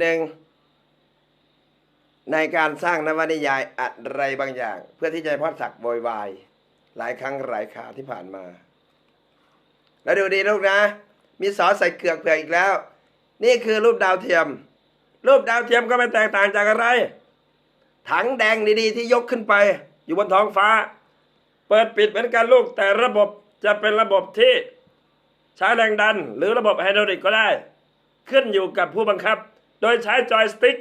หนึ่งในการสร้างนวนิยายอะไรบางอย่าง เพื่อที่จะพ่อศักโวยวายหลายครั้งหลายคราที่ผ่านมา แล้วดูดีลูกนะ มีสอใส่เกลือกเผือกอีกแล้ว นี่คือรูปดาวเทียม รูปดาวเทียมก็ไม่แตกต่างจากอะไร ถังแดงดีๆ ที่ยกขึ้นไป อยู่บนท้องฟ้า เปิดปิดเหมือนกันลูกแต่ระบบจะเป็นระบบที่ใช้แรงดัน หรือระบบไฮดรอลิกก็ได้ ขึ้นอยู่กับผู้บังคับ โดยใช้จอยสติ๊ก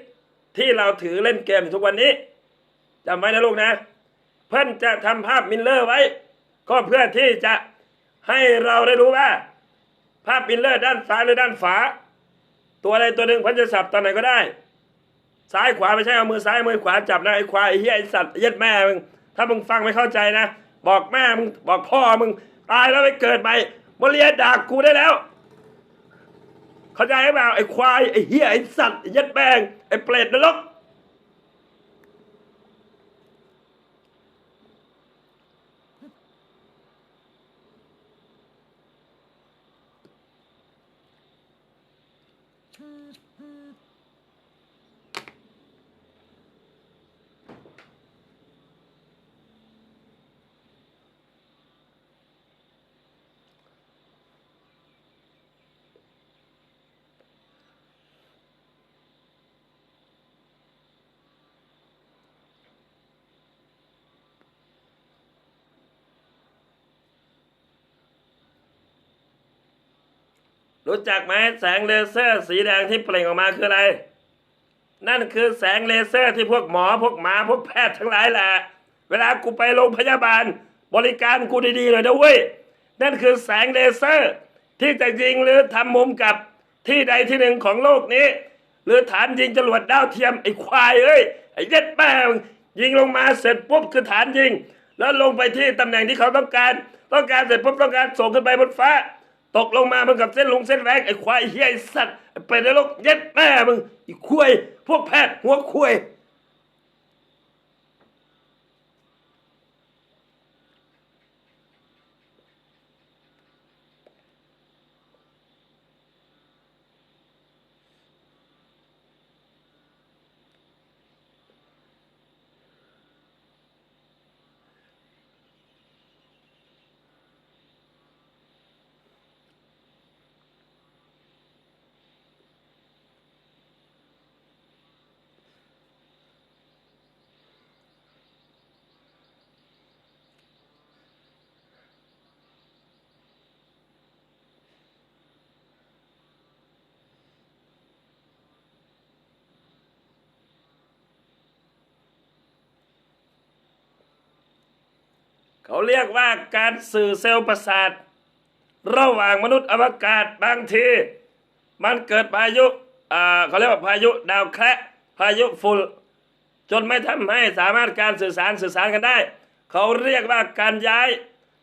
ที่เราถือเล่นเกมทุกวันนี้จำไว้นะลูกนะ เพื่อนจะทำภาพมิลเลอร์ไว้ ก็เพื่อที่จะให้เราได้รู้ว่า ภาพมิลเลอร์ด้านซ้ายหรือด้านขวาตัวอะไรตัวหนึ่งพื่อนจะสับตอนไหนก็ได้ ซ้ายขวาไม่ใช่เอามือซ้ายมือขวาจับนะไอ้ควายไอ้เหี้ยไอ้สัตว์ไอ้ย็ดแม่มึงถ้ามึงฟังไม่เข้าใจนะ บอกแม่มึงบอกพ่อมึงตายแล้วไปเกิดใหม่มาเรียนด่ากูได้แล้ว เข้าใจไหมไอ้ควายไอ้เหี้ยไอ้สัตว์ไอ้ยัดแบงไอ้เปรตนรก รู้จักไหมแสงเลเซอร์ สีแดงที่เปล่งออกมาคืออะไร นั่นคือแสงเลเซอร์ที่พวกหมอพวกหมาพวกแพทย์ทั้งหลายแหละ เวลากูไปโรงพยาบาล บริการกูดีๆหน่อยนะเว้ยนั่นคือแสงเลเซอร์ ที่จะยิงหรือทำมุมกับที่ใดที่หนึ่งของโลกนี้ หรือฐานยิงจรวดดาวเทียมไอ้ควายเอ้ยไอ้เย็ดแม่งยิงลงมาเสร็จปุ๊บคือฐานยิง แล้วลงไปที่ตำแหน่งที่เขาต้องการ ต้องการเสร็จปุ๊บต้องการส่งขึ้นไปบนฟ้า ตกลงมามันกับเส้นลงเส้นแรงไอ้ควายเฮียไอ้สัตว์ไปในโลกเย็ดแม่มึงไอ้ควายพวกแพทย์หัวควาย เขาเรียกว่าการสื่อเซลล์ประสาท ระหว่างมนุษย์อวกาศบางที มันเกิดพายุเขาเรียกว่าพายุดาวแคระพายุฝุ่นจนไม่ทำให้สามารถการสื่อสารสื่อสารกันได้ เขาเรียกว่าการย้าย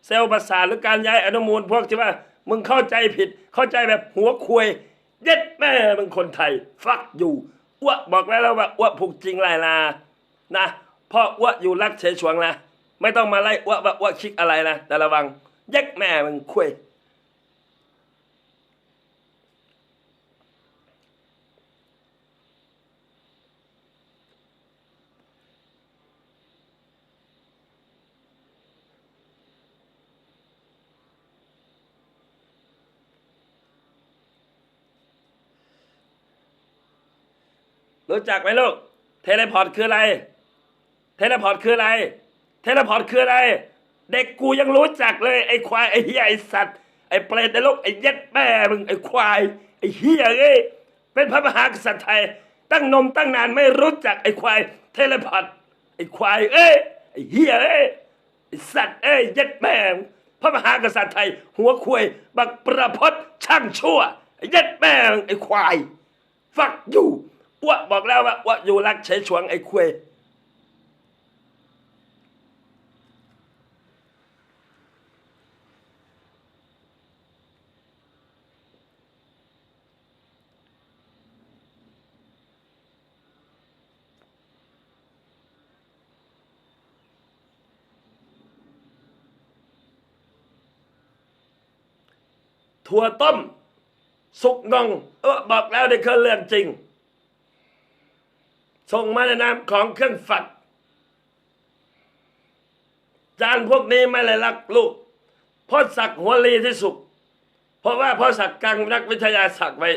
เซลล์ประสาทหรือการย้ายอนุมูล พวกที่ว่า มึงเข้าใจผิด เข้าใจแบบหัวควย เย็ดแม่มึงคนไทย ฟักอยู่อ้วบอกแล้วแล้วว่าอ้วผูกจริงไรลานะพ่ออ้วอยู่รักเฉยชวงนะ ไม่ต้องมาไล่อ้วว่าอ้วคิกอะไรนะแต่ระวังย็กแม่มึงคุยรู้จักไหมลูก เทเลพอร์ตคืออะไร เทเลพอร์ตคืออะไร เทเลพอร์ตคืออะไร เด็กกูยังรู้จักเลย ไอ้ควายไอ้เหี้ยไอ้สัตว์ไอ้เปรตไอ้ลูกไอ้เย็ดแม่มึงไอ้ควายไอ้เหี้ยเอ้ยเป็นพระมหากษัตริย์ไทย ตั้งนมตั้งนานไม่รู้จักไอ้ควายเทเลพอร์ตไอ้ควายเอ้ยไอ้เหี้ยเอ้ยไอ้สัตว์เอ้ยเย็ดแม่พระมหากษัตริย์ไทย หัวควย บักประพจน์ช่างชั่วไอ้เย็ดแม่ไอ้ควายฟักอยู่อ้วบอกแล้วว่าอ้วอยู่รักเฉยชวงไอ้ควย ถั่วต้ม สุกงงเออบอกแล้วนี่คือเรื่องจริง ส่งมาในนามของเครื่องฝัก จานพวกนี้ไม่เลยรักลูกพ่อสักดิ์หัวลีที่สุดเพราะว่าพ่อสักดิ์กังนักวิทยาศาสตร์ไว้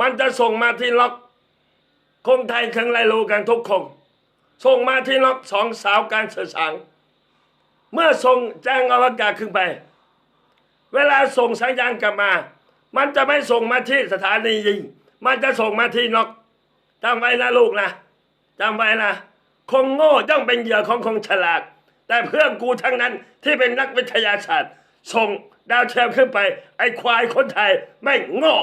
มันจะส่งมาที่ล็อกคงไทยครื่องไรรู้กันทุกคนส่งมาที่ล็อกสองสาวการสื่อสารเมื่อส่งแจ้งอวกาศขึ้นไป เวลาส่งสัญญาณกลับมา มันจะไม่ส่งมาที่สถานียิง มันจะส่งมาที่นกจำไว้นะลูกนะจำไว้นะคงโง่ย่อมเป็นเหยื่อของคงฉลาด แต่เพื่อนกูทั้งนั้นที่เป็นนักวิทยาศาสตร์ ส่งดาวเทียมขึ้นไป ไอ้ควายคนไทยไม่โง่